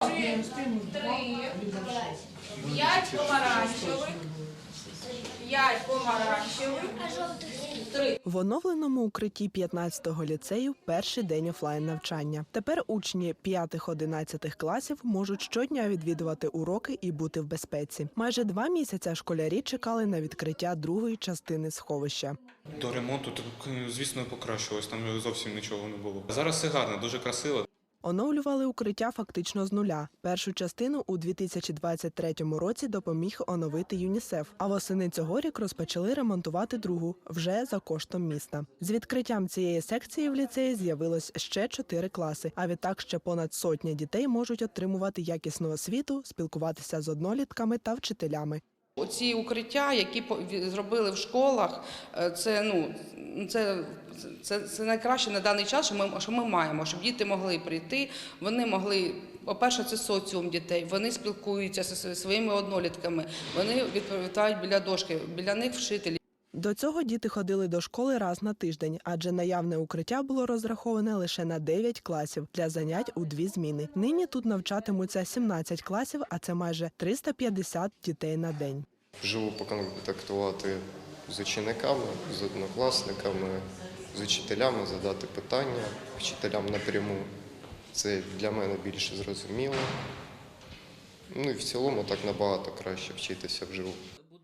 Три, п'ять помаранчевих, п'ять помаранчевих, три. В оновленому укритті 15-го ліцею перший день офлайн навчання. Тепер учні 5-11 класів можуть щодня відвідувати уроки і бути в безпеці. Майже два місяця школярі чекали на відкриття другої частини сховища. До ремонту, звісно, покращилось, там зовсім нічого не було. Зараз все гарно, дуже красиво. Оновлювали укриття фактично з нуля. Першу частину у 2023 році допоміг оновити ЮНІСЕФ. А восени цього рік розпочали ремонтувати другу вже за коштом міста. З відкриттям цієї секції в ліцеї з'явилось ще чотири класи. А відтак ще понад сотня дітей можуть отримувати якісну освіту, спілкуватися з однолітками та вчителями. Оці укриття, які зробили в школах, е, це ну це, це, це найкраще на даний час, що ми, що ми маємо, щоб діти могли прийти. Вони могли, по-перше, це соціум дітей. Вони спілкуються зі своїми однолітками. Вони відповідають біля дошки, біля них вчителі. До цього діти ходили до школи раз на тиждень, адже наявне укриття було розраховане лише на 9 класів для занять у дві зміни. Нині тут навчатимуться 17 класів, а це майже 350 дітей на день. Вживу поконтактувати з учениками, з однокласниками, з учителями, задати питання вчителям напряму. Це для мене більше зрозуміло. Ну і в цілому так набагато краще вчитися вживу.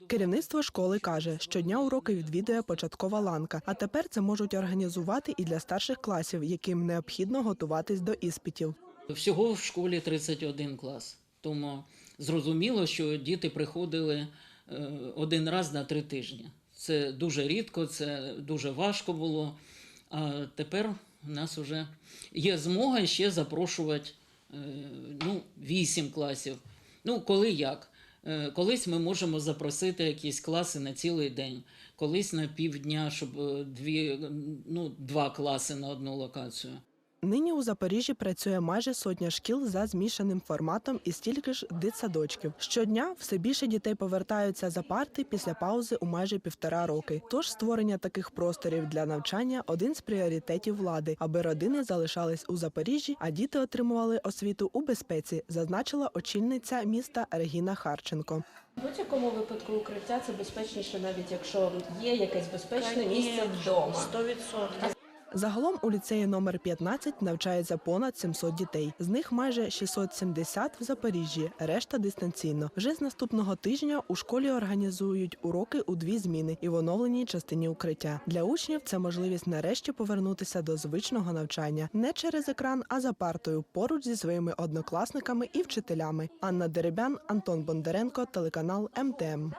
Керівництво школи каже, щодня уроки відвідує початкова ланка, а тепер це можуть організувати і для старших класів, яким необхідно готуватись до іспитів. Всього в школі 31 клас. Тому зрозуміло, що діти приходили е, один раз на три тижні. Це дуже рідко, це дуже важко було. А тепер у нас вже є змога ще запрошувати е, ну, 8 класів. Ну, коли як. Е, Колись ми можемо запросити якісь класи на цілий день, колись на півдня, щоб е, дві, ну, два класи на одну локацію. Нині у Запоріжжі працює майже сотня шкіл за змішаним форматом і стільки ж дитсадочків. Щодня все більше дітей повертаються за парти після паузи у майже півтора роки. Тож створення таких просторів для навчання один з пріоритетів влади, аби родини залишались у Запоріжжі, а діти отримували освіту у безпеці, зазначила очільниця міста Регіна Харченко. В будь-якому випадку укриття це безпечніше, навіть якщо є якесь безпечне місце вдома. 100%. Загалом у ліцеї номер 15 навчається понад 700 дітей. З них майже 670 в Запоріжжі, решта дистанційно. Вже з наступного тижня у школі організують уроки у дві зміни і в оновленій частині укриття. Для учнів це можливість нарешті повернутися до звичного навчання не через екран, а за партою поруч зі своїми однокласниками і вчителями. Анна Деребян, Антон Бондаренко, телеканал МТМ.